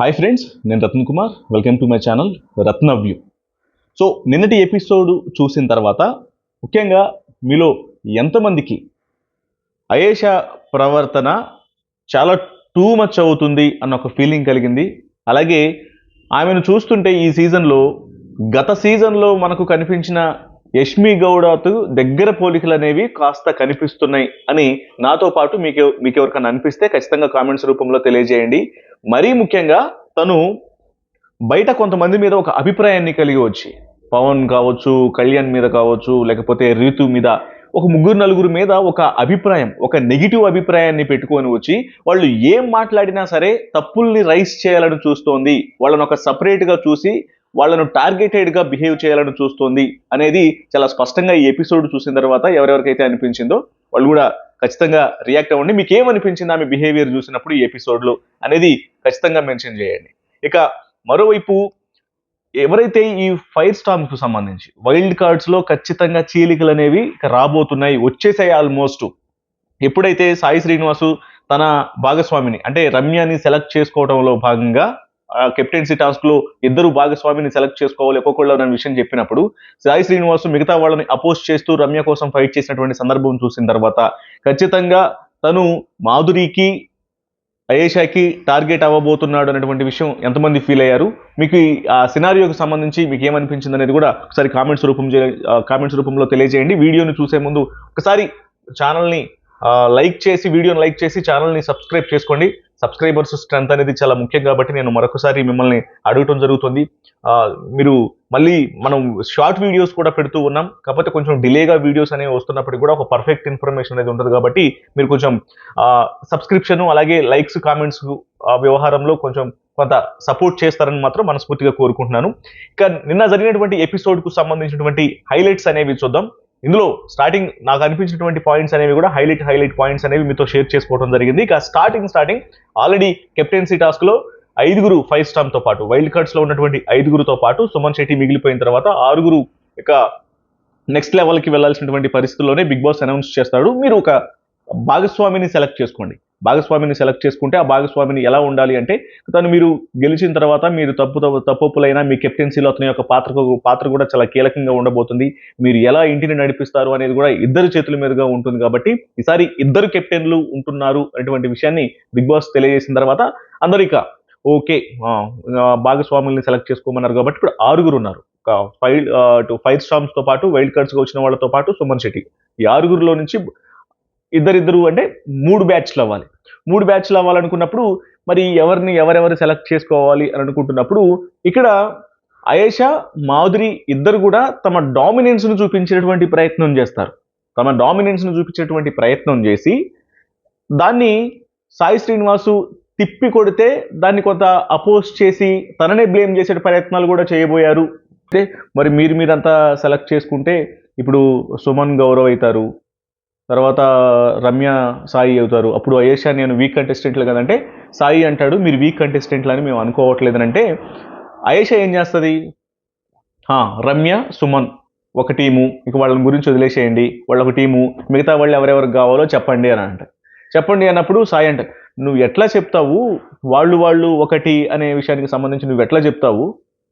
Hi friends నేను Ratn Kumar. Welcome to my channel Ratna view so నిన్నటి episode చూసిన తర్వాత ముఖ్యంగా మీలో ఎంతమందికి అయేష ప్రవర్తన చాలా టూ మచ్ అవుతుంది అన్న ఒక ఫీలింగ్ కలిగింది. అలాగే ఆమెను చూస్తుంటే ఈ సీజన్లో గత సీజన్లో మనకు కనిపించిన యష్మి గౌడతో దగ్గర పోలికలు అనేవి కాస్త కనిపిస్తున్నాయి అని నాతో పాటు మీకు మీకు ఎవరికైనా అనిపిస్తే ఖచ్చితంగా కామెంట్స్ రూపంలో తెలియజేయండి. మరీ ముఖ్యంగా తను బయట కొంతమంది మీద ఒక అభిప్రాయాన్ని కలిగి వచ్చి పవన్ కావచ్చు కళ్యాణ్ మీద కావచ్చు లేకపోతే రీతు మీద ఒక ముగ్గురు నలుగురు మీద ఒక అభిప్రాయం ఒక నెగిటివ్ అభిప్రాయాన్ని పెట్టుకొని వచ్చి వాళ్ళు ఏం మాట్లాడినా సరే తప్పుల్ని రైస్ చేయాలని చూస్తోంది. వాళ్ళని ఒక సపరేట్గా చూసి వాళ్ళను టార్గెటెడ్గా బిహేవ్ చేయాలని చూస్తోంది అనేది చాలా స్పష్టంగా ఈ ఎపిసోడ్ చూసిన తర్వాత ఎవరెవరికైతే అనిపించిందో వాళ్ళు కూడా ఖచ్చితంగా రియాక్ట్ అవ్వండి. మీకు ఏమనిపించింది ఆమె బిహేవియర్ చూసినప్పుడు ఈ ఎపిసోడ్లో అనేది ఖచ్చితంగా మెన్షన్ చేయండి. ఇక మరోవైపు ఎవరైతే ఈ ఫైర్ స్టామ్కు సంబంధించి వైల్డ్ కార్డ్స్లో ఖచ్చితంగా చీలికలు అనేవి రాబోతున్నాయి వచ్చేసాయి ఆల్మోస్ట్. ఎప్పుడైతే సాయి శ్రీనివాసు తన భాగస్వామిని అంటే రమ్యని సెలెక్ట్ చేసుకోవడంలో భాగంగా కెప్టెన్సీ టాస్క్లో ఇద్దరు భాగస్వామిని సెలెక్ట్ చేసుకోవాలి ఒక్కొక్కళ్ళు అనే విషయం చెప్పినప్పుడు సాయి శ్రీనివాసు మిగతా వాళ్ళని అపోజ్ చేస్తూ రమ్య కోసం ఫైట్ చేసినటువంటి సందర్భం చూసిన తర్వాత ఖచ్చితంగా తను మాధురికి అయేషాకి టార్గెట్ అవ్వబోతున్నాడు అనేటువంటి విషయం ఎంతమంది ఫీల్ అయ్యారు? మీకు ఆ సినారియోకి సంబంధించి మీకు ఏమనిపించింది అనేది కూడా ఒకసారి కామెంట్స్ రూపం కామెంట్స్ రూపంలో తెలియజేయండి. వీడియోని చూసే ముందు ఒకసారి ఛానల్ని లైక్ చేసి వీడియోని లైక్ చేసి ఛానల్ని సబ్స్క్రైబ్ చేసుకోండి. సబ్స్క్రైబర్స్ స్ట్రెంత్ అనేది చాలా ముఖ్యం కాబట్టి నేను మరొకసారి మిమ్మల్ని అడగటం జరుగుతుంది. మీరు మళ్ళీ మనం షార్ట్ వీడియోస్ కూడా పెడుతూ ఉన్నాం. కాకపోతే కొంచెం డిలేగా వీడియోస్ అనేవి వస్తున్నప్పటికీ కూడా ఒక పర్ఫెక్ట్ ఇన్ఫర్మేషన్ అనేది ఉంటుంది కాబట్టి మీరు కొంచెం సబ్స్క్రిప్షన్ అలాగే లైక్స్ కామెంట్స్ వ్యవహారంలో కొంచెం కొంత సపోర్ట్ చేస్తారని మాత్రం మనస్ఫూర్తిగా కోరుకుంటున్నాను. ఇక నిన్న జరిగినటువంటి ఎపిసోడ్కు సంబంధించినటువంటి హైలైట్స్ అనేవి చూద్దాం. ఇందులో స్టార్టింగ్ నాకు అనిపించినటువంటి పాయింట్స్ అనేవి కూడా హైలైట్ హైలైట్ పాయింట్స్ అనేవి మీతో షేర్ చేసుకోవడం జరిగింది. ఇక స్టార్టింగ్ స్టార్టింగ్ ఆల్రెడీ కెప్టెన్సీ టాస్క్లో ఐదుగురు ఫైవ్ స్టామ్తో పాటు వైల్డ్ కార్డ్స్లో ఉన్నటువంటి ఐదుగురుతో పాటు సుమన్ శెట్టి మిగిలిపోయిన తర్వాత ఆరుగురు ఇక నెక్స్ట్ లెవెల్కి వెళ్ళాల్సినటువంటి పరిస్థితుల్లోనే బిగ్ బాస్ అనౌన్స్ చేస్తాడు. మీరు ఒక భాగస్వామిని సెలెక్ట్ చేసుకోండి. భాగస్వామిని సెలెక్ట్ చేసుకుంటే ఆ భాగస్వామిని ఎలా ఉండాలి అంటే తను మీరు గెలిచిన తర్వాత మీరు తప్పు తప్పులైనా మీ కెప్టెన్సీలో అతని యొక్క పాత్రకు పాత్ర కూడా చాలా కీలకంగా ఉండబోతుంది. మీరు ఎలా ఇంటిని నడిపిస్తారు అనేది కూడా ఇద్దరు చేతుల మీదుగా ఉంటుంది కాబట్టి ఈసారి ఇద్దరు కెప్టెన్లు ఉంటున్నారు అనేటువంటి విషయాన్ని బిగ్ బాస్ తెలియజేసిన తర్వాత అందరిక ఓకే ఆ, భాగస్వాముల్ని సెలెక్ట్ చేసుకోమన్నారు కాబట్టి ఇప్పుడు ఆరుగురు ఉన్నారు. ఫైర్ ఫైవ్ ఫైవ్ స్టామ్స్తో పాటు వైల్డ్ కార్డ్స్గా వచ్చిన వాళ్ళతో పాటు సుమన్ శెట్టి. ఈ ఆరుగురులో నుంచి ఇద్దరిద్దరు అంటే మూడు బ్యాచ్లు అవ్వాలి. మూడు బ్యాచ్లు అవ్వాలనుకున్నప్పుడు మరి ఎవరిని ఎవరెవరు సెలెక్ట్ చేసుకోవాలి అని అనుకుంటున్నప్పుడు ఇక్కడ అయేషా మాధురి ఇద్దరు కూడా తమ డామినెన్స్ను చూపించేటువంటి ప్రయత్నం చేస్తారు. తమ డామినెన్స్ను చూపించేటువంటి ప్రయత్నం చేసి దాన్ని సాయి శ్రీనివాసు తిప్పి కొడితే దాన్ని కొంత అపోజ్ చేసి తననే బ్లేమ్ చేసే ప్రయత్నాలు కూడా చేయబోయారు. అంటే మరి మీరు మీరంతా సెలెక్ట్ చేసుకుంటే ఇప్పుడు సుమన్ గౌరవ్ అవుతారు తర్వాత రమ్య సాయి అవుతారు. అప్పుడు అయేషా నేను వీక్ కంటెస్టెంట్లు కదంటే సాయి అంటాడు మీరు వీక్ కంటెస్టెంట్లు అని మేము అనుకోవట్లేదని అంటే అయేషా ఏం చేస్తుంది? రమ్య సుమన్ ఒక టీము ఇక వాళ్ళని గురించి వదిలేసేయండి వాళ్ళ ఒక టీము మిగతా వాళ్ళు ఎవరెవరికి కావాలో చెప్పండి అని అంట. చెప్పండి అన్నప్పుడు సాయి అంట నువ్వు ఎట్లా చెప్తావు? వాళ్ళు వాళ్ళు ఒకటి అనే విషయానికి సంబంధించి నువ్వు ఎట్లా చెప్తావు?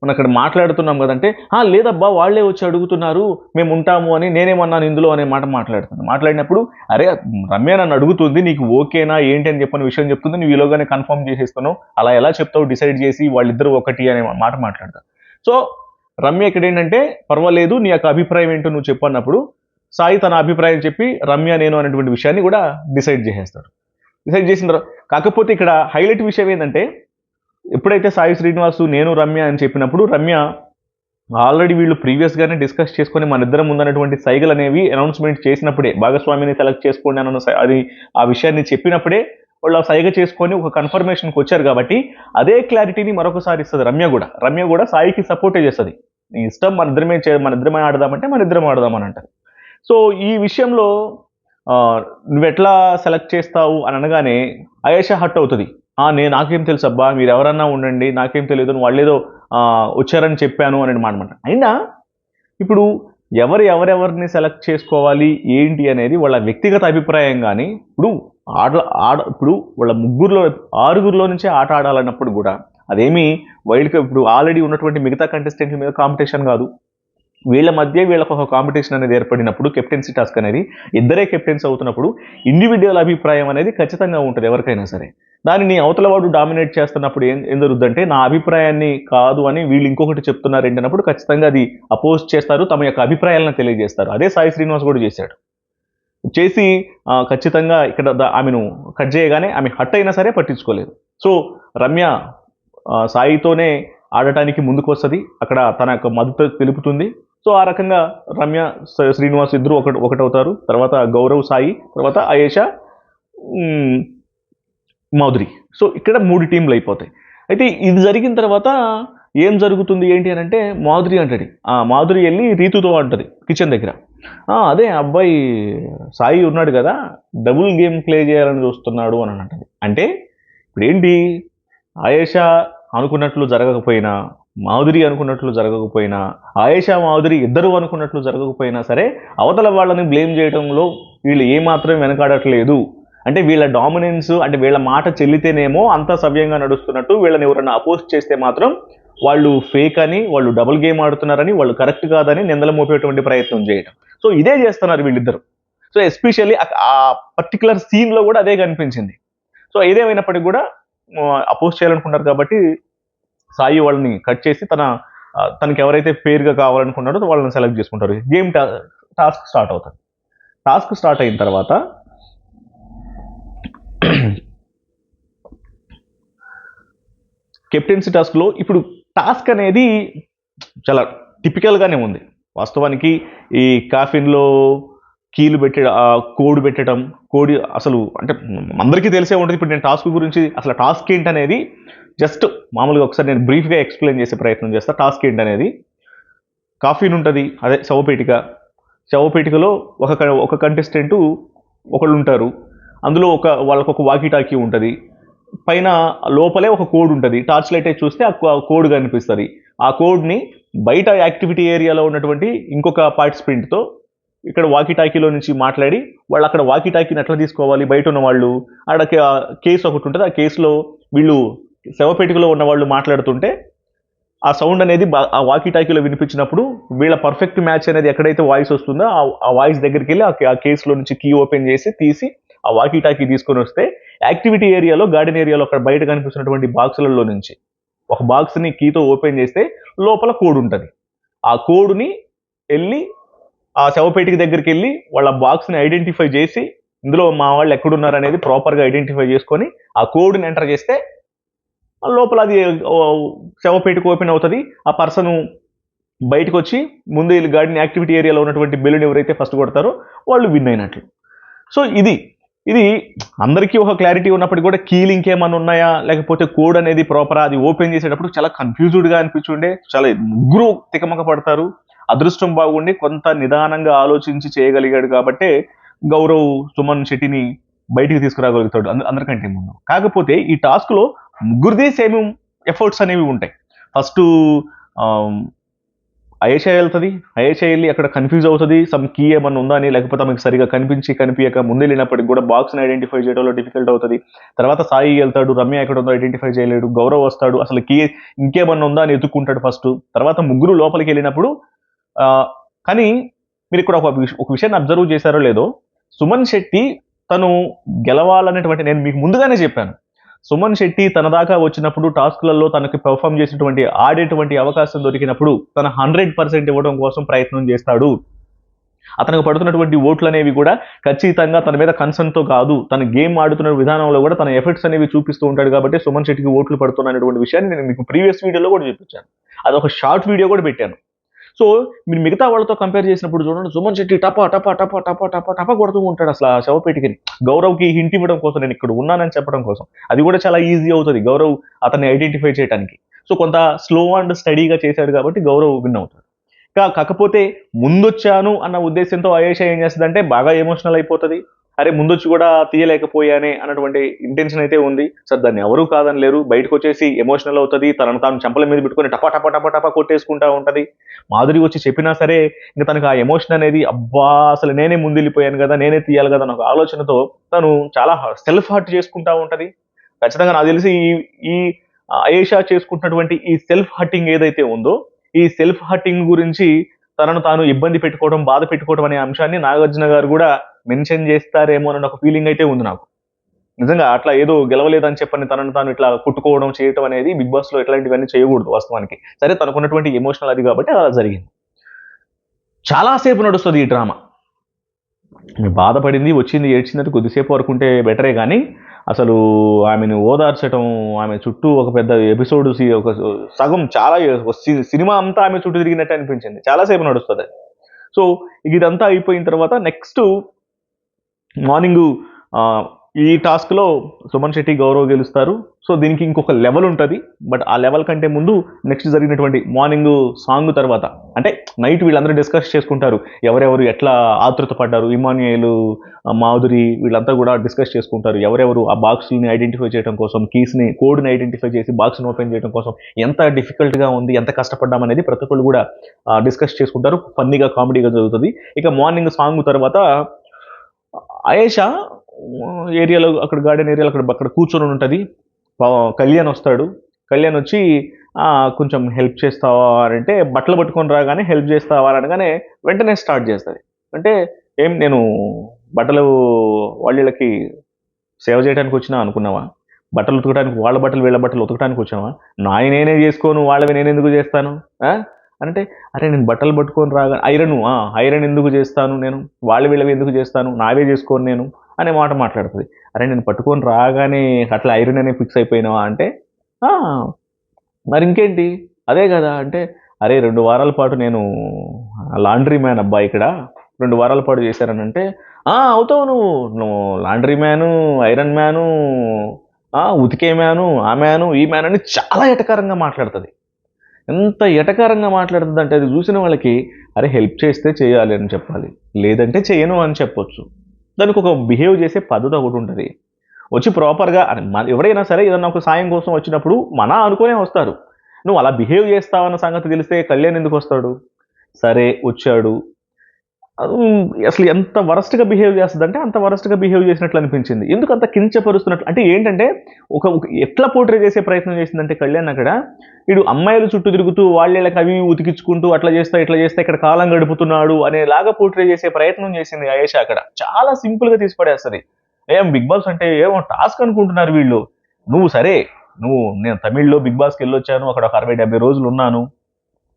మనం అక్కడ మాట్లాడుతున్నాం కదంటే "ఆ, లేదబ్బా వాళ్ళే వచ్చి అడుగుతున్నారు మేము ఉంటాము అని నేనేమన్నాను ఇందులో అనే మాట మాట్లాడుతాను మాట్లాడినప్పుడు అరే రమ్య నన్ను అడుగుతుంది నీకు ఓకేనా ఏంటి అని చెప్పిన విషయం చెప్తుంది నువ్వు ఈలోగానే కన్ఫర్మ్ చేసేస్తాను అలా ఎలా చెప్తావు డిసైడ్ చేసి వాళ్ళిద్దరూ ఒకటి అనే మాట మాట్లాడతారు సో రమ్య ఇక్కడ ఏంటంటే పర్వాలేదు నీ యొక్క అభిప్రాయం ఏంటో నువ్వు చెప్పన్నప్పుడు సాయి తన అభిప్రాయం చెప్పి రమ్య నేను అనేటువంటి విషయాన్ని కూడా డిసైడ్ చేసేస్తాడు. డిసైడ్ చేసిన తర్వాత కాకపోతే ఇక్కడ హైలైట్ విషయం ఏంటంటే ఎప్పుడైతే సాయి శ్రీనివాసు నేను రమ్య అని చెప్పినప్పుడు రమ్య ఆల్రెడీ వీళ్ళు ప్రీవియస్గానే డిస్కస్ చేసుకొని మన ఇద్దరం ఉందన్నటువంటి సైగలు అనేవి అనౌన్స్మెంట్ చేసినప్పుడే భాగస్వామిని సెలెక్ట్ చేసుకోండి అన్న అది ఆ విషయాన్ని చెప్పినప్పుడే వాళ్ళు ఆ సైగ చేసుకొని ఒక కన్ఫర్మేషన్కి వచ్చారు కాబట్టి అదే క్లారిటీని మరొకసారి ఇస్తుంది రమ్య కూడా. రమ్య కూడా సాయికి సపోర్టే చేస్తుంది. నీ ఇష్టం మన ఇద్దరమే చే- మన ఇద్దరమే ఆడదామంటే మన ఇద్దరం ఆడదామని అంటారు. సో ఈ విషయంలో నువ్వెట్లా నువ్వు ఎట్లా సెలెక్ట్ చేస్తావు అని అనగానే అయేషా హట్ అవుతుంది. నేను నాకేం తెలుసు అబ్బా మీరు ఎవరన్నా ఉండండి నాకేం తెలియదు వాళ్ళు ఏదో వచ్చారని చెప్పాను అని అనమాట అయినా ఇప్పుడు ఎవరు ఎవరెవరిని సెలెక్ట్ చేసుకోవాలి ఏంటి అనేది వాళ్ళ వ్యక్తిగత అభిప్రాయం కానీ ఇప్పుడు ఆడ ఆడ ఇప్పుడు వాళ్ళ ముగ్గురులో ఆరుగురిలో నుంచే ఆట ఆడాలన్నప్పుడు కూడా అదేమి వైల్డ్ కప్ ఇప్పుడు ఆల్రెడీ ఉన్నటువంటి మిగతా కంటెస్టెంట్ల మీద కాంపిటీషన్ కాదు. వీళ్ళ మధ్య వీళ్ళకు ఒక కాంపిటీషన్ అనేది ఏర్పడినప్పుడు కెప్టెన్సీ టాస్క్ అనేది ఇద్దరే కెప్టెన్స్ అవుతున్నప్పుడు ఇండివిజువల్ అభిప్రాయం అనేది ఖచ్చితంగా ఉంటుంది ఎవరికైనా సరే. దానిని అవతల వాడు డామినేట్ చేస్తున్నప్పుడు ఏం ఏం జరుగుద్దంటే నా అభిప్రాయాన్ని కాదు అని వీళ్ళు ఇంకొకటి చెప్తున్నారు ఏంటన్నప్పుడు ఖచ్చితంగా అది అపోజ్ చేస్తారు తమ యొక్క అభిప్రాయాలను తెలియజేస్తారు. అదే సాయి శ్రీనివాస్ కూడా చేశాడు. చేసి ఖచ్చితంగా ఇక్కడ ఆమెను కట్ చేయగానే ఆమె హట్ అయినా సరే పట్టించుకోలేదు. సో రమ్య సాయితోనే ఆడటానికి ముందుకు వస్తుంది. అక్కడ తన యొక్క మద్దతు తెలుపుతుంది. సో ఆ రకంగా రమ్య శ్రీనివాస్ ఇద్దరు ఒకటి ఒకటవుతారు. తర్వాత గౌరవ్ సాయి తర్వాత ఆయేషా మాధురి సో ఇక్కడ మూడు టీంలు అయిపోతాయి. అయితే ఇది జరిగిన తర్వాత ఏం జరుగుతుంది ఏంటి అని అంటే మాధురి అంటది. ఆ మాధురి వెళ్ళి రీతుతో అంటది కిచెన్ దగ్గర. అదే అబ్బాయి సాయి ఉన్నాడు కదా డబుల్ గేమ్ ప్లే చేయాలని చూస్తున్నాడు అని అంటది. అంటే ఇప్పుడు ఏంటి ఆయేషా అనుకున్నట్లు జరగకపోయినా మాధురి అనుకున్నట్లు జరగకపోయినా ఆయేషా మాధురి ఇద్దరు అనుకున్నట్లు జరగకపోయినా సరే అవతల వాళ్ళని బ్లేమ్ చేయడంలో వీళ్ళు ఏమాత్రం వెనకాడట్లేదు. అంటే వీళ్ళ డామినెన్స్ అంటే వీళ్ళ మాట చెల్లితేనేమో అంత సవ్యంగా నడుస్తున్నట్టు వీళ్ళని ఎవరైనా అపోజ్ చేస్తే మాత్రం వాళ్ళు ఫేక్ అని వాళ్ళు డబుల్ గేమ్ ఆడుతున్నారని వాళ్ళు కరెక్ట్ కాదని నిందల మోపేటువంటి ప్రయత్నం చేయడం సో ఇదే చేస్తున్నారు వీళ్ళిద్దరు. సో ఎస్పెషల్లీ ఆ పర్టికులర్ సీన్లో కూడా అదే కనిపించింది. సో ఏదేమైనప్పటికీ కూడా అపోజ్ చేయాలనుకున్నారు కాబట్టి సాయి వాళ్ళని కట్ చేసి తన తనకి ఎవరైతే పేరుగా కావాలనుకున్నాడో వాళ్ళని సెలెక్ట్ చేసుకుంటారు. గేమ్ టాస్క్ స్టార్ట్ అవుతుంది టాస్క్ స్టార్ట్ అయిన తర్వాత కెప్టెన్సీ టాస్క్లో ఇప్పుడు టాస్క్ అనేది చాలా టిపికల్గానే ఉంది. వాస్తవానికి ఈ కాఫిన్లో కీలు పెట్టడం కోడ్ పెట్టడం కోడి అసలు అంటే అందరికీ తెలిసే ఉంటుంది. ఇప్పుడు నేను టాస్క్ గురించి అసలు టాస్క్ ఏంటనేది అనేది జస్ట్ మామూలుగా ఒకసారి నేను బ్రీఫ్గా ఎక్స్ప్లెయిన్ చేసే ప్రయత్నం చేస్తా. టాస్క్ ఏంటి అనేది కాఫీన్ ఉంటుంది. అదే శవపేటిక శవపేటికలో ఒక క- ఒక కంటెస్టెంట్ ఒకళ్ళు ఉంటారు అందులో ఒక వాళ్ళకు ఒక వాకీ టాకీ ఉంటుంది. పైన లోపలే ఒక కోడ్ ఉంటుంది. టార్చ్ లైట్ చూస్తే ఆ కోడ్ కనిపిస్తుంది. ఆ కోడ్ని బయట యాక్టివిటీ ఏరియాలో ఉన్నటువంటి ఇంకొక పార్టిసిపెంట్తో ఇక్కడ వాకీ టాకీలో నుంచి మాట్లాడి వాళ్ళు అక్కడ వాకీ టాకీని ఎట్లా తీసుకోవాలి? బయట ఉన్న వాళ్ళు ఆడ కేసు ఒకటి ఉంటుంది. ఆ కేసులో వీళ్ళు శవపేటికలో ఉన్న వాళ్ళు మాట్లాడుతుంటే ఆ సౌండ్ అనేది బా- ఆ వాకీ టాకీలో వినిపించినప్పుడు వీళ్ళ పర్ఫెక్ట్ మ్యాచ్ అనేది ఎక్కడైతే వాయిస్ వస్తుందో ఆ- వాయిస్ దగ్గరికి వెళ్ళి ఆ కేసులో నుంచి కీ ఓపెన్ చేసి తీసి ఆ వాకీ టాకీ తీసుకొని వస్తే యాక్టివిటీ ఏరియాలో గార్డెన్ ఏరియాలో అక్కడ బయట కనిపిస్తున్నటువంటి బాక్సులలో నుంచి ఒక బాక్స్ని కీతో ఓపెన్ చేస్తే లోపల కోడ్ ఉంటుంది. ఆ కోడ్ని వెళ్ళి ఆ శవపేటిక దగ్గరికి వెళ్ళి వాళ్ళ బాక్స్ని ఐడెంటిఫై చేసి ఇందులో మా వాళ్ళు ఎక్కడున్నారు అనేది ప్రాపర్గా ఐడెంటిఫై చేసుకొని ఆ కోడ్ని ఎంటర్ చేస్తే లోపల అది శవపేటికి శవపేటిక ఓపెన్ అవుతుంది. ఆ పర్సన్ బయటకు వచ్చి ముందు వెళ్ళి గార్డెన్ యాక్టివిటీ ఏరియాలో ఉన్నటువంటి బెలూన్ ఎవరైతే ఫస్ట్ కొడతారో వాళ్ళు విన్ అయినట్లు. సో ఇది ఇది అందరికీ ఒక క్లారిటీ ఉన్నప్పటికీ కూడా కీలు ఇంకేమైనా ఉన్నాయా? లేకపోతే కోడ్ అనేది ప్రాపర్? అది ఓపెన్ చేసేటప్పుడు చాలా కన్ఫ్యూజ్డ్గా అనిపించుండే చాలా ముగ్గురు తికమక పడతారు. అదృష్టం బాగుండి కొంత నిదానంగా ఆలోచించి చేయగలిగాడు కాబట్టే గౌరవ్ సుమన్ శెట్టిని బయటికి తీసుకురాగలుగుతాడు అందరికంటే ముందు. కాకపోతే ఈ టాస్క్లో ముగ్గురిది సేమ్ ఎఫర్ట్స్ అనేవి ఉంటాయి. ఫస్ట్ ఐఏషియా వెళ్తుంది. ఐఏషియా వెళ్ళి అక్కడ కన్ఫ్యూజ్ అవుతుంది. సమ్ కీ ఏమన్నా ఉందా అని లేకపోతే ఆమెకు సరిగా కనిపించి కనిపించక ముందు వెళ్ళినప్పటికి కూడా బాక్స్ని ఐడెంటిఫై చేయడంలో డిఫికల్ట్ అవుతుంది. తర్వాత సాయి వెళ్తాడు రమ్య ఎక్కడ ఉందో ఐడెంటిఫై చేయలేడు గౌరవ్ వస్తాడు అసలు కీ ఇంకేమన్నా ఉందా అని ఎత్తుక్కుంటాడు ఫస్ట్ తర్వాత ముగ్గురు లోపలికి వెళ్ళినప్పుడు కానీ మీరు ఇక్కడ ఒక ఒక విషయాన్ని అబ్జర్వ్ చేశారో లేదో సుమన్ శెట్టి తను గెలవాలనేటువంటి నేను మీకు ముందుగానే చెప్పాను. సుమన్ శెట్టి తన దాకా వచ్చినప్పుడు టాస్క్లలో తనకి పెర్ఫామ్ చేసినటువంటి ఆడేటువంటి అవకాశం దొరికినప్పుడు తన హండ్రెడ్ పర్సెంట్ ఇవ్వడం కోసం ప్రయత్నం చేస్తాడు. అతనికి పడుతున్నటువంటి ఓట్లు అనేవి కూడా ఖచ్చితంగా తన మీద కన్సర్న్తో తో కాదు తన గేమ్ ఆడుతున్న విధానంలో కూడా తన ఎఫెక్ట్స్ అనేవి చూపిస్తూ ఉంటాడు కాబట్టి సుమన్ శెట్టికి ఓట్లు పడుతున్నటువంటి విషయాన్ని నేను మీకు ప్రీవియస్ వీడియోలో కూడా చూపించాను. అది ఒక షార్ట్ వీడియో కూడా పెట్టాను. సో మీరు మిగతా వాళ్ళతో కంపేర్ చేసినప్పుడు చూడండి సుమన్ శెట్టి టపా టపా టపా టపా టపా టపా కొడుతూ ఉంటాడు అసలు ఆ శవపేటికని. గౌరవ్కి హింట్ ఇవ్వడం కోసం నేను ఇక్కడ ఉన్నానని చెప్పడం కోసం. అది కూడా చాలా ఈజీ అవుతుంది గౌరవ్ అతన్ని ఐడెంటిఫై చేయడానికి సో కొంత స్లో అండ్ స్టడీగా చేశాడు కాబట్టి గౌరవ్ విన్ అవుతాడు. కాకపోతే ముందొచ్చాను అన్న ఉద్దేశంతో అయేషా ఏం చేస్తుందంటే బాగా ఎమోషనల్ అయిపోతుంది. అరే ముందొచ్చి కూడా తీయలేకపోయానే అన్నటువంటి ఇంటెన్షన్ అయితే ఉంది. సార్ దాన్ని ఎవరూ కాదని లేరు. బయటకు వచ్చేసి ఎమోషనల్ అవుతుంది. తనను తాను చెంపల మీద పెట్టుకొని టపా టపా టపా టపా కొట్టేసుకుంటా ఉంటది. మాధురి వచ్చి చెప్పినా సరే ఇంకా తనకు ఆ ఎమోషన్ అనేది అబ్బా అసలు నేనే ముందెళ్ళిపోయాను కదా నేనే తీయాలి కదా అని ఒక ఆలోచనతో తను చాలా సెల్ఫ్ హర్ట్ చేసుకుంటా ఉంటది. ఖచ్చితంగా నాకు తెలిసి ఈ ఈ అయేషా చేసుకుంటున్నటువంటి ఈ సెల్ఫ్ హట్టింగ్ ఏదైతే ఉందో ఈ సెల్ఫ్ హట్టింగ్ గురించి తనను తాను ఇబ్బంది పెట్టుకోవడం బాధ పెట్టుకోవడం అనే అంశాన్ని నాగార్జున గారు కూడా మెన్షన్ చేస్తారేమో అని ఒక ఫీలింగ్ అయితే ఉంది నాకు. నిజంగా అట్లా ఏదో గెలవలేదని చెప్పని తనను తాను ఇట్లా కుట్టుకోవడం చేయటం అనేది బిగ్ బాస్లో ఇట్లాంటివన్నీ చేయకూడదు వాస్తవానికి. సరే తనకున్నటువంటి ఎమోషనల్ అది కాబట్టి అలా జరిగింది. చాలాసేపు నడుస్తుంది ఈ డ్రామా. బాధపడింది వచ్చింది ఏడ్చిందంటే కొద్దిసేపు వరకు ఉంటే బెటరే కానీ అసలు ఆమెను ఓదార్చడం ఆమె చుట్టూ ఒక పెద్ద ఎపిసోడ్ ఒక సగం చాలా సినిమా అంతా ఆమె చుట్టూ తిరిగినట్టు అనిపించింది. చాలాసేపు నడుస్తుంది. సో ఇదంతా అయిపోయిన తర్వాత నెక్స్ట్ మార్నింగ్ ఈ టాస్క్లో సుమన్ శెట్టి గౌరవ్ గెలుస్తారు. సో దీనికి ఇంకొక లెవెల్ ఉంటుంది. బట్ ఆ లెవెల్ కంటే ముందు నెక్స్ట్ జరిగినటువంటి మార్నింగ్ సాంగ్ తర్వాత అంటే నైట్ వీళ్ళందరూ డిస్కస్ చేసుకుంటారు. ఎవరెవరు ఎట్లా ఆతృత పడ్డారు ఇమానియలు మాధురి వీళ్ళంతా కూడా డిస్కస్ చేసుకుంటారు. ఎవరెవరు ఆ బాక్స్ని ఐడెంటిఫై చేయడం కోసం కీస్ని కోడ్ని ఐడెంటిఫై చేసి బాక్స్ని ఓపెన్ చేయడం కోసం ఎంత డిఫికల్ట్గా ఉంది ఎంత కష్టపడ్డామనేది ప్రతి ఒక్కళ్ళు కూడా డిస్కస్ చేసుకుంటారు. ఫన్నీగా కామెడీగా జరుగుతుంది. ఇక మార్నింగ్ సాంగ్ తర్వాత ఆయేషా ఏరియాలో అక్కడ గార్డెన్ ఏరియాలో అక్కడ అక్కడ కూర్చొని ఉంటుంది. కళ్యాణ్ వస్తాడు. కళ్యాణ్ వచ్చి కొంచెం హెల్ప్ చేస్తావా? అంటే బట్టలు పట్టుకొని రాగానే హెల్ప్ చేస్తావా? అనగానే వెంటనే స్టార్ట్ చేస్తుంది. అంటే ఏం నేను బట్టలు వాళ్ళకి సేవ చేయడానికి వచ్చినా అనుకున్నావా? బట్టలు ఉతకడానికి వాళ్ళ బట్టలు వీళ్ళ బట్టలు ఉతకడానికి వచ్చావా? నాయ నేనే చేసుకోను వాళ్ళవి నేను ఎందుకు చేస్తాను అంటే అరే నేను బట్టలు పట్టుకొని రాగా ఐరన్ ఐరన్ ఎందుకు చేస్తాను నేను? వాళ్ళ వీళ్ళవి ఎందుకు చేస్తాను? నావే చేసుకోను నేను? అనే మాట మాట్లాడుతుంది. అరే నేను పట్టుకొని రాగానే అట్లా ఐరన్ అనే ఫిక్స్ అయిపోయినావా? అంటే మరి ఇంకేంటి? అదే కదా అంటే అరే రెండు వారాల పాటు నేను లాండ్రీ మ్యాన్ అబ్బా ఇక్కడ రెండు వారాల పాటు చేశానంటే అవుతావు నువ్వు. నువ్వు లాండ్రీ మ్యాను ఐరన్ మ్యాను ఉతికే మ్యాను ఆ మ్యాను ఈ మ్యాన్ అని చాలా ఎటకారంగా మాట్లాడుతుంది. ఎంత ఎటకారంగా మాట్లాడుతుంది అంటే అది చూసిన వాళ్ళకి అరే హెల్ప్ చేస్తే చేయాలి అని చెప్పాలి. లేదంటే చేయను అని చెప్పొచ్చు. దానికి ఒక బిహేవ్ చేసే పద్ధతి ఒకటి ఉంటుంది. వచ్చి ప్రాపర్గా మన- ఎవరైనా సరే ఏదన్నా ఒక సాయం కోసం వచ్చినప్పుడు మన అనుకునే వస్తారు. నువ్వు అలా బిహేవ్ చేస్తావన్న సంగతి తెలిస్తే కళ్యాణ్ ఎందుకు వస్తాడు? సరే వచ్చాడు. అసలు ఎంత వరస్ట్గా బిహేవ్ చేస్తుందంటే అంత వరస్ట్గా బిహేవ్ చేసినట్లు అనిపించింది. ఎందుకు అంత కించపరుస్తున్నట్లు? అంటే ఏంటంటే ఒక ఎట్లా పోట్రే చేసే ప్రయత్నం చేసిందంటే కళ్యాణ్ అక్కడ వీడు అమ్మాయిల చుట్టూ తిరుగుతూ వాళ్ళకి అవి ఉతికించుకుంటూ అట్లా చేస్తా ఇట్లా చేస్తా ఇక్కడ కాలం గడుపుతున్నాడు అనేలాగా పోట్రే చేసే ప్రయత్నం చేసింది అయేష అక్కడ. చాలా సింపుల్గా తీసిపడేస్తుంది ఏం బిగ్ బాస్ అంటే ఏమో టాస్క్ అనుకుంటున్నారు వీళ్ళు. నువ్వు సరే నువ్వు నేను తమిళ్ళో బిగ్ బాస్కి వెళ్ళొచ్చాను అక్కడ ఒక అరవై డెబ్బై రోజులు ఉన్నాను.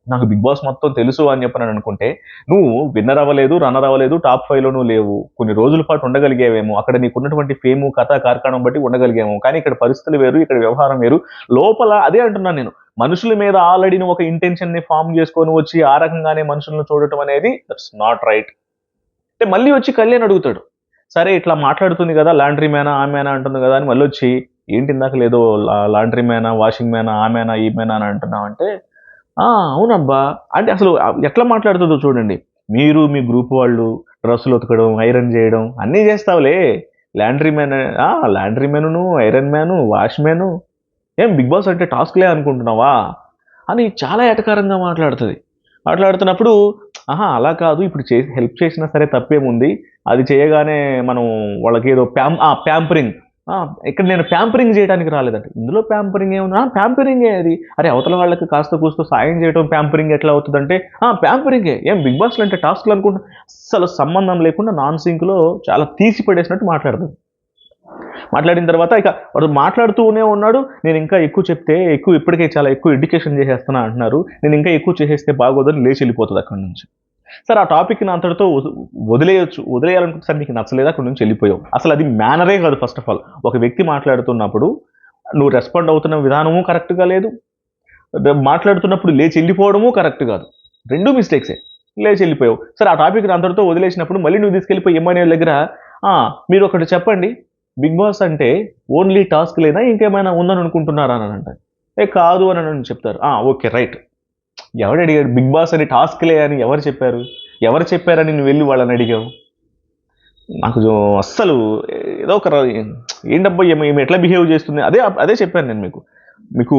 నాకు బిగ్ బాస్ మొత్తం తెలుసు అని చెప్పి నేను అనుకుంటే నువ్వు విన్నర్ అవ్వలేదు రన్నర్ అవ్వలేదు టాప్ ఫైవ్లో నువ్వు లేవు. కొన్ని రోజుల పాటు ఉండగలిగేవేమో. అక్కడ నీకున్నటువంటి ఫేము కథ కార్ఖానం బట్టి ఉండగలిగేమో. కానీ ఇక్కడ పరిస్థితులు వేరు ఇక్కడ వ్యవహారం వేరు. లోపల అదే అంటున్నాను నేను. మనుషుల మీద ఆల్రెడీ నువ్వు ఒక ఇంటెన్షన్ని ఫామ్ చేసుకొని వచ్చి ఆ రకంగానే మనుషులను చూడటం అనేది దట్స్ నాట్ రైట్ అంటే మళ్ళీ వచ్చి కళ్యాణ్ అడుగుతాడు. సరే ఇట్లా మాట్లాడుతుంది కదా లాండ్రీ మేనా ఆ మేనా అంటుంది కదా అని మళ్ళీ వచ్చి ఏంటి ఇందాక లేదో లాండ్రీ మేనా వాషింగ్ మేనా ఆ మేనా ఈ మేనా అని అంటున్నావు అంటే అవునబ్బా. అంటే అసలు ఎట్లా మాట్లాడుతుందో చూడండి. మీరు మీ గ్రూప్ వాళ్ళు డ్రెస్సులు ఉతకడం ఐరన్ చేయడం అన్నీ చేస్తావులే. Laundry man laundry man iron man wash man. ఏం బిగ్ బాస్ అంటే టాస్క్లే అనుకుంటున్నావా? అని చాలా ఎటకారంగా మాట్లాడుతుంది. మాట్లాడుతున్నప్పుడు ఆహా అలా కాదు. ఇప్పుడు చేసి హెల్ప్ చేసినా సరే తప్పేముంది. అది చేయగానే మనం వాళ్ళకి ఏదో ప్యాం ప్యాంపరింగ్. ఇక్కడ నేను ప్యాంపరింగ్ చేయడానికి రాలేదంట. ఇందులో ప్యాంపరింగ్ ఏమన్నా ప్యాంపరింగే అది. అరే అవతల వాళ్ళకి కాస్త కూస్త సాయం చేయడం ప్యాంపరింగ్ ఎట్లా అవుతుందంటే ప్యాంపరింగే. ఏం బిగ్ బాస్లో అంటే టాస్క్లు అనుకుంటా అసలు సంబంధం లేకుండా నాన్ సింక్లో చాలా తీసి పడేసినట్టు మాట్లాడుతుంది మాట్లాడిన తర్వాత ఇక వాడు మాట్లాడుతూనే ఉన్నాడు. నేను ఇంకా ఎక్కువ చెప్తే ఎక్కువ ఇప్పటికే చాలా ఎక్కువ ఎడ్యుకేషన్ చేసేస్తున్నా అంటున్నారు. నేను ఇంకా ఎక్కువ చేసేస్తే బాగోదని లేచి వెళ్ళిపోతుంది అక్కడి నుంచి. సార్ ఆ టాపిక్ని అంతటితో వదిలేయచ్చు వదిలేయొచ్చు వదిలేయాలనుకుంటే సరే నీకు నచ్చలేదు? అక్కడ నుంచి వెళ్ళిపోయావు. అసలు అది మేనరే కాదు ఫస్ట్ ఆఫ్ ఆల్ ఒక వ్యక్తి మాట్లాడుతున్నప్పుడు నువ్వు రెస్పాండ్ అవుతున్న విధానము కరెక్ట్గా లేదు. మాట్లాడుతున్నప్పుడు లేచి వెళ్ళిపోవడము కరెక్ట్ కాదు. రెండు మిస్టేక్సే లేచి వెళ్ళిపోయావు. సరే ఆ టాపిక్ అంతటితో వదిలేసినప్పుడు మళ్ళీ నువ్వు తీసుకెళ్ళిపోయి ఎమ్మెన్యే దగ్గర మీరు ఒకటి చెప్పండి. బిగ్ బాస్ అంటే ఓన్లీ టాస్క్ లేదా ఇంకేమైనా ఉందని అనుకుంటున్నారా అని అంటే ఏ కాదు అని అని చెప్తారు. Okay right. ఎవరు అడిగాడు బిగ్ బాస్ అని టాస్క్లే అని ఎవరు చెప్పారు? ఎవరు చెప్పారని నువ్వు వెళ్ళి వాళ్ళని అడిగావు? నాకు అస్సలు ఏదో ఒక ఏంటబ్బా ఈమె ఎట్లా బిహేవ్ చేస్తుంది? అదే అదే చెప్పాను నేను మీకు. మీకు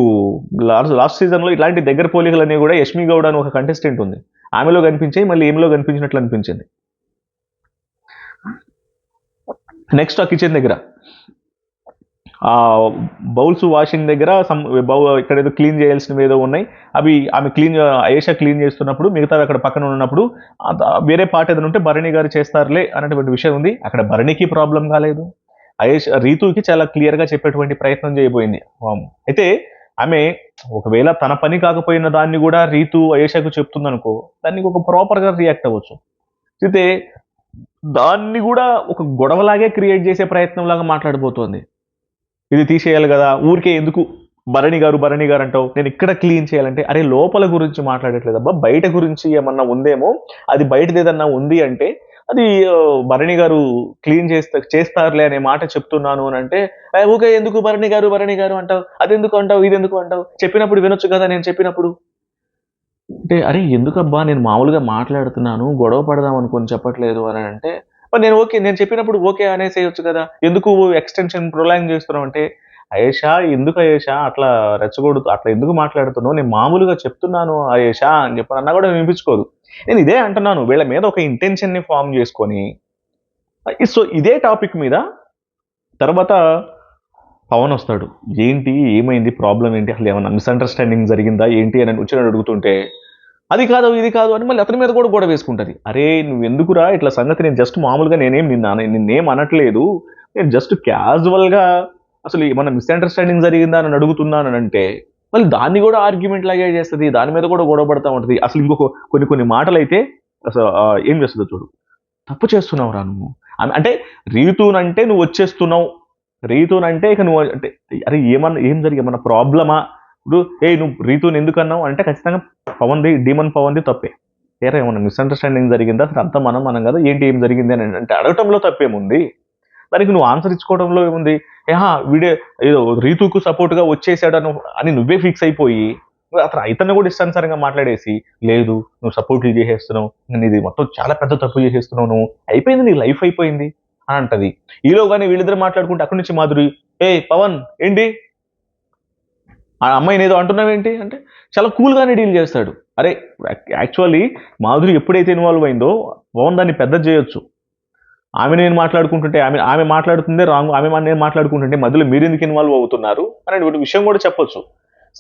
లాస్ట్ లాస్ట్ సీజన్లో ఇలాంటి దగ్గర పోలికలు అనేవి కూడా యష్మి గౌడ్ అని ఒక కంటెస్టెంట్ ఉంది. ఆమెలో కనిపించాయి మళ్ళీ ఏమిలో కనిపించినట్లు అనిపించింది. నెక్స్ట్ ఆ కిచెన్ దగ్గర. బౌల్స్ వాషింగ్ దగ్గర సమ్ బౌ ఇక్కడ ఏదో క్లీన్ చేయాల్సినవి ఏదో ఉన్నాయి. అవి ఆమె క్లీన్ అయేషా క్లీన్ చేస్తున్నప్పుడు మిగతా అక్కడ పక్కన ఉన్నప్పుడు వేరే పాట ఏదైనా ఉంటే భరణి గారు చేస్తారులే అనేటువంటి విషయం ఉంది. అక్కడ భరణికి ప్రాబ్లం కాలేదు. అయేష్ రీతుకి చాలా క్లియర్గా చెప్పేటువంటి ప్రయత్నం చేయబోయింది. అయితే ఆమె ఒకవేళ తన పని కాకపోయిన దాన్ని కూడా రీతు అయేషాకు చెప్తుంది అనుకో దానికి ఒక ప్రాపర్గా రియాక్ట్ అవ్వచ్చు. అయితే దాన్ని కూడా ఒక గొడవలాగే క్రియేట్ చేసే ప్రయత్నంలాగా మాట్లాడిపోతుంది మాట్లాడబోతోంది. ఇది తీసేయాలి కదా. ఊరికే ఎందుకు భరణి గారు భరణి గారు అంటావు? నేను ఇక్కడ క్లీన్ చేయాలంటే అరే లోపల గురించి మాట్లాడట్లేదు. అబ్బా బయట గురించి ఏమన్నా ఉందేమో? అది బయటది ఏదన్నా ఉంది అంటే అది భరణి గారు క్లీన్ చేస్తా చేస్తారులే అనే మాట చెప్తున్నాను అని అంటే ఊకే ఎందుకు భరణి గారు భరణి గారు అంటావు? అది ఎందుకు అంటావు? ఇది ఎందుకు అంటావు? చెప్పినప్పుడు వినొచ్చు కదా నేను చెప్పినప్పుడు. అంటే అరే ఎందుకబ్బా? నేను మామూలుగా మాట్లాడుతున్నాను గొడవ పడదాం అనుకొని చెప్పట్లేదు అని అంటే "మరి నేను ఓకే నేను చెప్పినప్పుడు ఓకే అనేసేయొచ్చు కదా. ఎందుకు ఎక్స్టెన్షన్ ప్రొలాంగ్ చేస్తున్నావు? అంటే అయేషా ఎందుకు అయేషా? అట్లా రెచ్చగొడుతూ అట్లా ఎందుకు మాట్లాడుతున్నావు? నేను మామూలుగా చెప్తున్నాను అయేషా అని చెప్పి అన్నా కూడా వినిపించుకోదు. నేను ఇదే అంటున్నాను వీళ్ళ మీద ఒక ఇంటెన్షన్ని ఫామ్ చేసుకొని సో ఇదే టాపిక్ మీద తర్వాత పవన్ వస్తాడు. ఏంటి? ఏమైంది? ప్రాబ్లం ఏంటి? అసలు ఏమైనా మిస్అండర్స్టాండింగ్ జరిగిందా? ఏంటి? అని వచ్చినట్టు అడుగుతుంటే అది కాదు ఇది కాదు అని మళ్ళీ అతని మీద కూడా గొడవ వేసుకుంటుంది. అరే నువ్వు ఎందుకురా ఇట్లా సంగతి? నేను జస్ట్ మామూలుగా నేనేం నిన్న నిన్నేం అనట్లేదు. నేను జస్ట్ క్యాజువల్గా అసలు ఏమన్నా మిస్అండర్స్టాండింగ్ జరిగిందా అని అడుగుతున్నాను అని అంటే మళ్ళీ దాన్ని కూడా ఆర్గ్యుమెంట్ లాగే చేస్తుంది. దాని మీద కూడా గొడవ పడతా ఉంటుంది. అసలు ఇంకొక కొన్ని కొన్ని మాటలు అయితే అసలు ఏం చేస్తుందో చూడు. తప్పు చేస్తున్నావు రా నువ్వు అంటే రీతూనంటే నువ్వు వచ్చేస్తున్నావు. రీతూనంటే ఇక నువ్వు అంటే అరే ఏమన్నా ఏం జరిగి ఏమన్నా ప్రాబ్లమా ఇప్పుడు ఏ నువ్వు రీతుని ఎందుకు అన్నావు? అంటే ఖచ్చితంగా పవన్ది డీమన్ పవన్ది తప్పే. ఏరా ఏమన్నా మిస్అండర్స్టాండింగ్ జరిగిందా? అసలు అంతా మనం మనం కదా ఏంటి ఏం జరిగింది అని అంటే అడగటంలో తప్పేముంది? దానికి నువ్వు ఆన్సర్ ఇచ్చుకోవడంలో ఏముంది? ఏహా వీడే ఏదో రీతుకు సపోర్ట్గా వచ్చేసాడు అని అని నువ్వే ఫిక్స్ అయిపోయి అతను ఇతన్ని కూడా ఇష్టానుసారంగా మాట్లాడేసి లేదు నువ్వు సపోర్ట్లు చేసేస్తున్నావు నేను ఇది మొత్తం చాలా పెద్ద తప్పు చేసేస్తున్నావు నువ్వు అయిపోయింది నీ లైఫ్ అయిపోయింది అని అంటది. ఈలోగానే వీళ్ళిద్దరు మాట్లాడుకుంటే అక్కడి నుంచి మాధురి ఏ పవన్ ఏంటి? ఆ అమ్మాయిని ఏదో అంటున్నావేంటి అంటే చాలా కూల్గానే డీల్ చేస్తాడు. అరే యాక్చువల్లీ మాధురి ఎప్పుడైతే ఇన్వాల్వ్ అయిందో పవన్ దాన్ని పెద్ద చేయొచ్చు. ఆమె నేను మాట్లాడుకుంటుంటే ఆమె ఆమె మాట్లాడుతుందే రాంగ్ ఆమె నేను మాట్లాడుకుంటుంటే మధ్యలో మీరు ఎందుకు ఇన్వాల్వ్ అవుతున్నారు? అనేటువంటి విషయం కూడా చెప్పొచ్చు.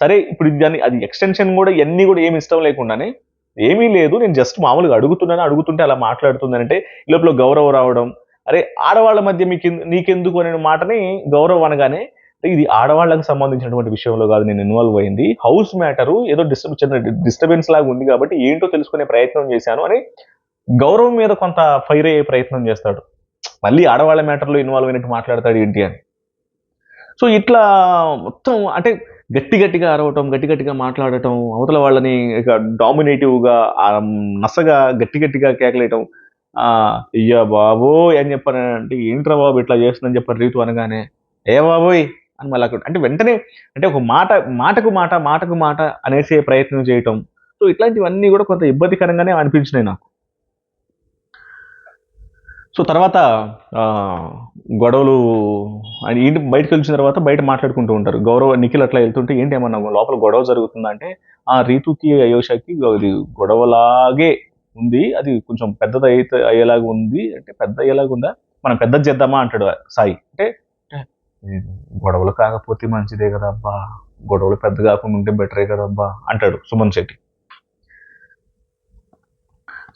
సరే ఇప్పుడు దాన్ని అది ఎక్స్టెన్షన్ కూడా ఇవన్నీ కూడా ఏమి ఇష్టం లేకుండానే ఏమీ లేదు. నేను జస్ట్ మామూలుగా అడుగుతున్నాను అడుగుతుంటే అలా మాట్లాడుతుందంటే ఈ లోపల గౌరవం రావడం అరే ఆడవాళ్ళ మధ్య మీకు నీకెందుకు అనే మాటని గౌరవం అనగానే ఇది ఆడవాళ్ళకి సంబంధించినటువంటి విషయంలో కాదు నేను ఇన్వాల్వ్ అయింది. హౌస్ మ్యాటరు ఏదో డిస్టర్బ్ చిన్న డిస్టర్బెన్స్ లాగా ఉంది కాబట్టి ఏంటో తెలుసుకునే ప్రయత్నం చేశాను అని గౌరవం మీద కొంత ఫైర్ అయ్యే ప్రయత్నం చేస్తాడు. మళ్ళీ ఆడవాళ్ళ మ్యాటర్లో ఇన్వాల్వ్ అయినట్టు మాట్లాడతాడు ఏంటి అని. సో ఇట్లా మొత్తం అంటే గట్టి గట్టిగా అరవటం గట్టి గట్టిగా మాట్లాడటం అవతల వాళ్ళని ఇక డామినేటివ్గా నసగా గట్టి గట్టిగా కేకలేయటం అయ్యా బాబోయ్ అని చెప్పాను అంటే ఏంట్రా బాబు ఇట్లా చేస్తుందని చెప్పారు రీతు అనగానే ఏ బాబోయ్ అని మళ్ళీ అక్కడ అంటే వెంటనే అంటే ఒక మాట మాటకు మాట మాటకు మాట అనేసే ప్రయత్నం చేయటం. సో ఇట్లాంటివన్నీ కూడా కొంత ఇబ్బందికరంగానే అనిపించినాయి నాకు. సో తర్వాత గొడవలు ఆయన ఇంటి బయటకు వెళ్ళిన తర్వాత బయట మాట్లాడుకుంటూ ఉంటారు. గౌరవ నిఖిల్ అట్లా వెళ్తుంటే ఏంటి ఏమన్నా లోపల గొడవ జరుగుతుందా అంటే ఆ రీతుకి అయోషకి అది గొడవలాగే ఉంది. అది కొంచెం పెద్దది అయితే అయ్యేలాగా ఉంది. అంటే పెద్ద అయ్యేలాగా ఉందా? మనం పెద్దది చేద్దామా అంటాడు సాయి. అంటే గొడవలు కాకపోతే మంచిదే కదా అబ్బా గొడవలు పెద్ద కాకుండా ఉంటే బెటరే కదా అబ్బా అంటాడు సుమన్ శెట్టి.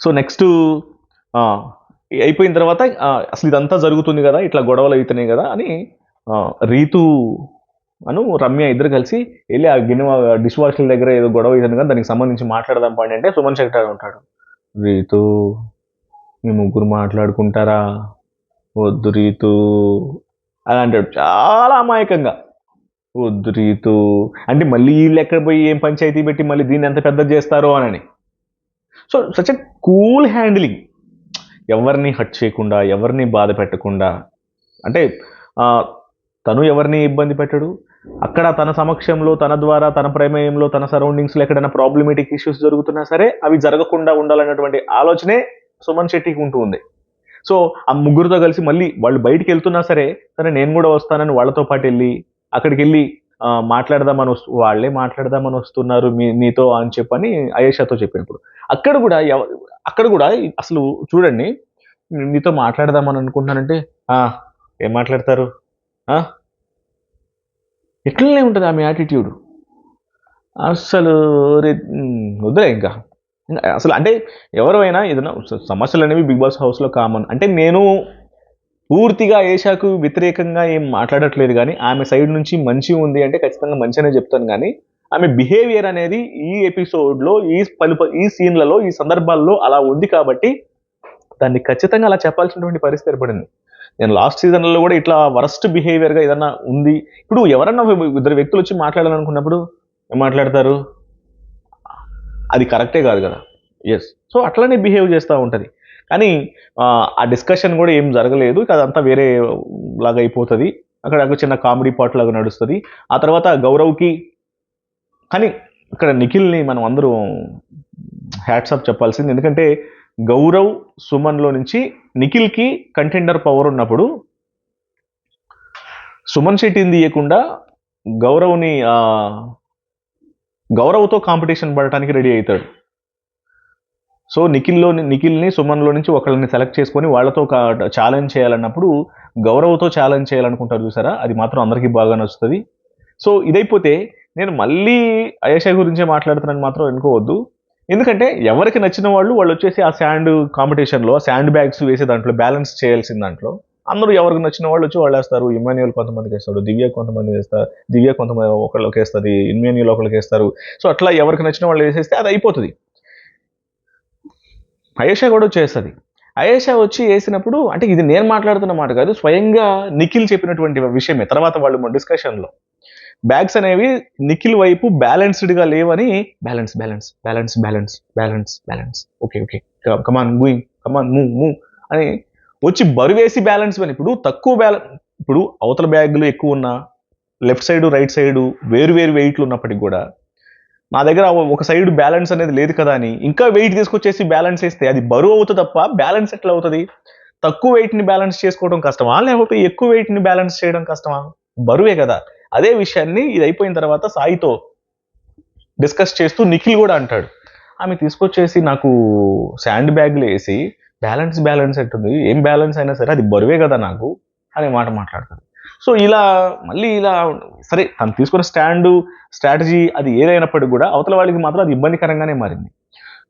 సో నెక్స్ట్ అయిపోయిన తర్వాత అసలు ఇదంతా జరుగుతుంది కదా ఇట్లా గొడవలు అవుతున్నాయి కదా అని రీతు అను రమ్య ఇద్దరు కలిసి వెళ్ళి ఆ గిన్నె డిష్ వాషర్ దగ్గర ఏదో గొడవ అవుతుంది కదా దానికి సంబంధించి మాట్లాడదాం పండి అంటే సుమన్ శెట్టి ఉంటాడు. రీతు మీ ముగ్గురు మాట్లాడుకుంటారా? వద్దు రీతు అని అంటాడు చాలా అమాయకంగా. వద్దు అంటే మళ్ళీ వీళ్ళు ఎక్కడ పోయి ఏం పంచాయతీ పెట్టి మళ్ళీ దీన్ని ఎంత పెద్ద చేస్తారో అని so such a cool handling ఎవరిని హట్ చేయకుండా ఎవరిని బాధ పెట్టకుండా. అంటే తను ఎవరిని ఇబ్బంది పెట్టడు. అక్కడ తన సమక్షంలో తన ద్వారా తన ప్రమేయంలో తన సరౌండింగ్స్లో ఎక్కడైనా ప్రాబ్లమేటిక్ ఇష్యూస్ జరుగుతున్నా సరే అవి జరగకుండా ఉండాలన్నటువంటి ఆలోచనే సుమన్ శెట్టికి ఉంటుంది సో ఆ ముగ్గురితో కలిసి మళ్ళీ వాళ్ళు బయటికి వెళ్తున్నా సరే సరే నేను కూడా వస్తానని వాళ్ళతో పాటు వెళ్ళి అక్కడికి వెళ్ళి మాట్లాడదామని వస్తు వాళ్ళే మాట్లాడదామని వస్తున్నారు మీ నీతో అని చెప్పని అయేషాతో చెప్పినప్పుడు అక్కడ కూడా అక్కడ కూడా అసలు చూడండి నీతో మాట్లాడదామని అనుకుంటున్నానంటే ఏం మాట్లాడతారు? ఎట్లనే ఉంటుంది ఆమె యాటిట్యూడ్. అసలు రే వద్దులే ఇంకా. అసలు అంటే ఎవరైనా ఏదైనా సమస్యలు అనేవి బిగ్ బాస్ హౌస్లో కామన్. అంటే నేను పూర్తిగా ఏషాకు వ్యతిరేకంగా ఏం మాట్లాడట్లేదు కానీ ఆమె సైడ్ నుంచి మంచి ఉంది అంటే ఖచ్చితంగా మంచిగానే చెప్తాను కానీ ఆమె బిహేవియర్ అనేది ఈ ఎపిసోడ్లో ఈ పలు ఈ సీన్లలో ఈ సందర్భాల్లో అలా ఉంది కాబట్టి దాన్ని ఖచ్చితంగా అలా చెప్పాల్సినటువంటి పరిస్థితి ఏర్పడింది. నేను లాస్ట్ సీజన్లో కూడా ఇట్లా వరస్ట్ బిహేవియర్గా ఏదన్నా ఉంది. ఇప్పుడు ఎవరన్నా ఇద్దరు వ్యక్తులు వచ్చి మాట్లాడాలనుకున్నప్పుడు ఏం మాట్లాడతారు? అది కరెక్టే కాదు కదా. ఎస్ సో అట్లనే బిహేవ్ చేస్తూ ఉంటుంది. కానీ ఆ, డిస్కషన్ కూడా ఏం జరగలేదు. అదంతా వేరే లాగా అయిపోతుంది. అక్కడ ఒక చిన్న కామెడీ పార్ట్ లాగా నడుస్తుంది. ఆ తర్వాత గౌరవ్కి కానీ ఇక్కడ నిఖిల్ని మనం అందరూ హ్యాట్సాప్ చెప్పాల్సింది. ఎందుకంటే గౌరవ్ సుమన్లో నుంచి నిఖిల్కి కంటెండర్ పవర్ ఉన్నప్పుడు సుమన్ శెట్టిని తీయకుండా గౌరవ్ని గౌరవ్తో కాంపిటీషన్ పడటానికి రెడీ అవుతాడు. సో నిఖిల్లో నిఖిల్ని సుమన్లో నుంచి ఒకళ్ళని సెలెక్ట్ చేసుకొని వాళ్ళతో ఛాలెంజ్ చేయాలన్నప్పుడు గౌరవ్తో ఛాలెంజ్ చేయాలనుకుంటారు చూసారా? అది మాత్రం అందరికీ బాగా నచ్చుతుంది. సో ఇదైపోతే నేను మళ్ళీ అయేషా గురించే మాట్లాడుతున్నాను మాత్రం అనుకోవద్దు. ఎందుకంటే ఎవరికి నచ్చిన వాళ్ళు వాళ్ళు వచ్చేసి ఆ శాండ్ కాంపిటీషన్లో శాండ్ బ్యాగ్స్ వేసే దాంట్లో బ్యాలెన్స్ చేయాల్సిన దాంట్లో అందరూ ఎవరికి నచ్చిన వాళ్ళు వచ్చి వాళ్ళు వేస్తారు ఇమాన్యుల్ కొంతమందికి వేస్తాడు దివ్య కొంతమంది వేస్తారు దివ్య కొంతమంది ఒకళ్ళకి వేస్తుంది ఇమాన్యుల్ ఒకళ్ళకి వేస్తారు. సో అట్లా ఎవరికి నచ్చిన వాళ్ళు వేసేస్తే అది అయిపోతుంది. అయేషా కూడా వచ్చేస్తుంది అయేషా వచ్చి వేసినప్పుడు అంటే ఇది నేను మాట్లాడుతున్న మాట కాదు స్వయంగా నిఖిల్ చెప్పినటువంటి విషయమే తర్వాత వాళ్ళు డిస్కషన్లో. బ్యాగ్స్ అనేవి నిఖిల్ వైపు బ్యాలెన్స్డ్గా లేవని balance balance balance balance balance balance. Okay okay. Come on moving come on move move అని వచ్చి బరువేసి బ్యాలెన్స్ పని. ఇప్పుడు తక్కువ బ్యాలెన్స్ ఇప్పుడు అవతల బ్యాగులు ఎక్కువ ఉన్న లెఫ్ట్ సైడ్ రైట్ సైడ్ వేరు వేరు వెయిట్లు ఉన్నప్పటికి కూడా నా దగ్గర ఒక సైడ్ బ్యాలెన్స్ అనేది లేదు కదా అని ఇంకా వెయిట్ తీసుకొచ్చేసి బ్యాలెన్స్ వేస్తే అది బరువు అవుతుంది తప్ప బ్యాలెన్స్ ఎట్లా అవుతుంది? తక్కువ వెయిట్ని బ్యాలెన్స్ చేసుకోవడం కష్టమా? లేకపోతే ఎక్కువ వెయిట్ని బ్యాలెన్స్ చేయడం కష్టమా? బరువే కదా. అదే విషయాన్ని ఇది అయిపోయిన తర్వాత సాయితో డిస్కస్ చేస్తూ నిఖిల్ కూడా అంటాడు. ఆమె తీసుకొచ్చేసి నాకు శాండ్ బ్యాగ్లు వేసి బ్యాలెన్స్ బ్యాలెన్స్ ఎట్టుంది? ఏం బ్యాలెన్స్ అయినా సరే అది బరువే కదా నాకు అనే మాట మాట్లాడుతుంది సో ఇలా మళ్ళీ ఇలా సరే తను తీసుకున్న స్టాండు స్ట్రాటజీ అది ఏదైనప్పటికీ కూడా అవతల వాళ్ళకి మాత్రం అది ఇబ్బందికరంగానే మారింది.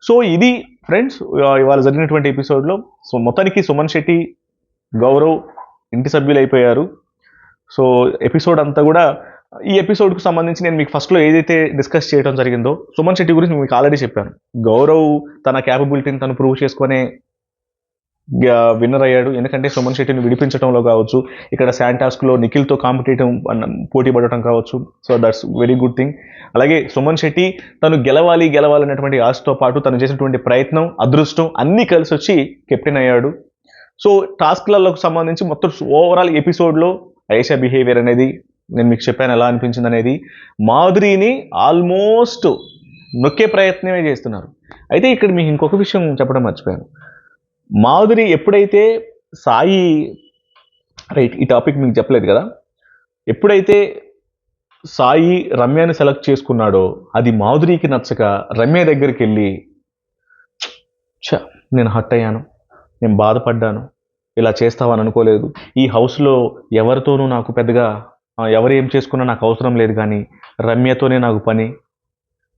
సో ఇది ఫ్రెండ్స్ ఇవాళ జరిగినటువంటి ఎపిసోడ్లో సో మొత్తానికి సుమన్ శెట్టి గౌరవ్ ఇంటి సభ్యులు అయిపోయారు. సో ఎపిసోడ్ అంతా కూడా ఈ ఎపిసోడ్కు సంబంధించి నేను మీకు ఫస్ట్లో ఏదైతే డిస్కస్ చేయడం జరిగిందో సుమన్ శెట్టి గురించి మీకు ఆల్రెడీ చెప్పాను. గౌరవ్ తన క్యాపబిలిటీని తను ప్రూవ్ చేసుకునే విన్నర్ అయ్యాడు. ఎందుకంటే సుమన్ శెట్టిని విడిపించడంలో కావచ్చు ఇక్కడ శాంటాస్క్లో నిఖిల్తో కాంపిటేటివ్ పోటీ పడటం కావచ్చు. So that's very good thing అలాగే సుమన్ శెట్టి తను గెలవాలి గెలవాలి అనేటువంటి ఆశతో పాటు తను చేసినటువంటి ప్రయత్నం అదృష్టం అన్నీ కలిసి వచ్చి కెప్టెన్ అయ్యాడు. సో టాస్క్లలో సంబంధించి మొత్తం ఓవరాల్ ఎపిసోడ్లో ఐషా బిహేవియర్ అనేది నేను మీకు చెప్పాను ఎలా అనిపించింది అనేది మాధురిని ఆల్మోస్ట్ నొక్కే ప్రయత్నమే చేస్తున్నారు. అయితే ఇక్కడ మీకు ఇంకొక విషయం చెప్పడం మర్చిపోయాను. మాధురి ఎప్పుడైతే సాయి రైట్ ఈ టాపిక్ మీకు చెప్పలేదు కదా? ఎప్పుడైతే సాయి రమ్యని సెలెక్ట్ చేసుకున్నాడో అది మాధురికి నచ్చక రమ్య దగ్గరికి వెళ్ళి చ నేను హట్ అయ్యాను నేను బాధపడ్డాను ఇలా చేస్తావని అనుకోలేదు. ఈ హౌస్లో ఎవరితోనూ నాకు పెద్దగా ఎవరు ఏం చేసుకున్నా నాకు అవసరం లేదు కానీ రమ్యతోనే నాకు పని.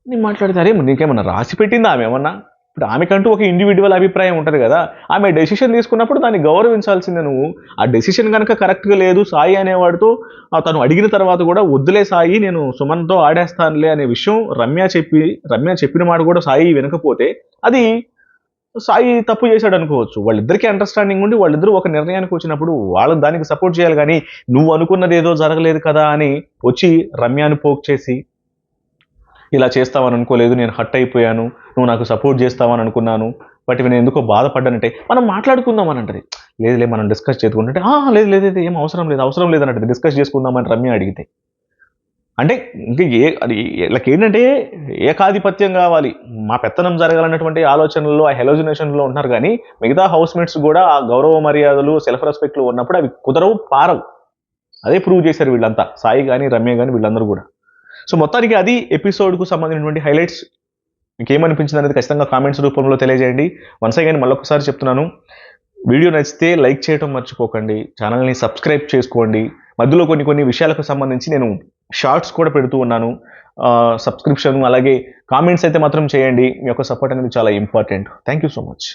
నేను మాట్లాడితే అరే నీకేమన్నా రాసి పెట్టిందా ఆమె ఏమన్నా? ఇప్పుడు ఆమెకంటూ ఒక ఇండివిజువల్ అభిప్రాయం ఉంటుంది కదా. ఆమె డెసిషన్ తీసుకున్నప్పుడు దాన్ని గౌరవించాల్సిందే నువ్వు. ఆ డెసిషన్ కనుక కరెక్ట్గా లేదు సాయి అనేవాడితో ఆ తను అడిగిన తర్వాత కూడా వద్దులే సాయి నేను సుమన్తో ఆడేస్తానులే అనే విషయం రమ్య చెప్పి రమ్య చెప్పిన మాట కూడా సాయి వినకపోతే అది సాయి తప్పు చేశాడు అనుకోవచ్చు. వాళ్ళిద్దరికీ అండర్స్టాండింగ్ ఉండి వాళ్ళిద్దరూ ఒక నిర్ణయానికి వచ్చినప్పుడు వాళ్ళని దానికి సపోర్ట్ చేయాలి కానీ నువ్వు అనుకున్నది ఏదో జరగలేదు కదా అని వచ్చి రమ్యాను పోక్ చేసి ఇలా చేస్తావని అనుకోలేదు నేను హట్ అయిపోయాను నువ్వు నాకు సపోర్ట్ చేస్తావని అనుకున్నాను బట్ నేను ఎందుకో బాధపడ్డానంటే మనం మాట్లాడుకుందాం అని అంటది. లేదు మనం డిస్కస్ చేసుకుంటే లేదు లేదు ఏం అవసరం లేదు అవసరం లేదు డిస్కస్ చేసుకుందామని రమ్య అడిగితే. అంటే ఇంకా ఏ అది వీళ్ళకి ఏంటంటే ఏకాధిపత్యం కావాలి. మా పెత్తనం జరగాలన్నటువంటి ఆలోచనల్లో ఆ హెలోజినేషన్లో ఉంటున్నారు కానీ మిగతా హౌస్ మేట్స్ కూడా ఆ గౌరవ మర్యాదలు సెల్ఫ్ రెస్పెక్ట్లు ఉన్నప్పుడు అవి కుదరవు పారవు. అదే ప్రూవ్ చేశారు వీళ్ళంతా. సాయి కానీ రమ్య కానీ వీళ్ళందరూ కూడా. సో మొత్తానికి అది ఎపిసోడ్కు సంబంధించినటువంటి హైలైట్స్ మీకు ఏమనిపించింది అనేది ఖచ్చితంగా కామెంట్స్ రూపంలో తెలియజేయండి. వన్స్ అగైన్ మళ్ళొకసారి చెప్తున్నాను. వీడియో నచ్చితే లైక్ చేయడం మర్చిపోకండి. ఛానల్ని సబ్స్క్రైబ్ చేసుకోండి. మధ్యలో కొన్ని కొన్ని విషయాలకు సంబంధించి నేను షార్ట్స్ కూడా పెడుతూ ఉన్నాను. సబ్స్క్రిప్షన్ అలాగే కామెంట్స్ అయితే మాత్రం చేయండి. మీ యొక్క సపోర్ట్ అనేది చాలా important. Thank you so much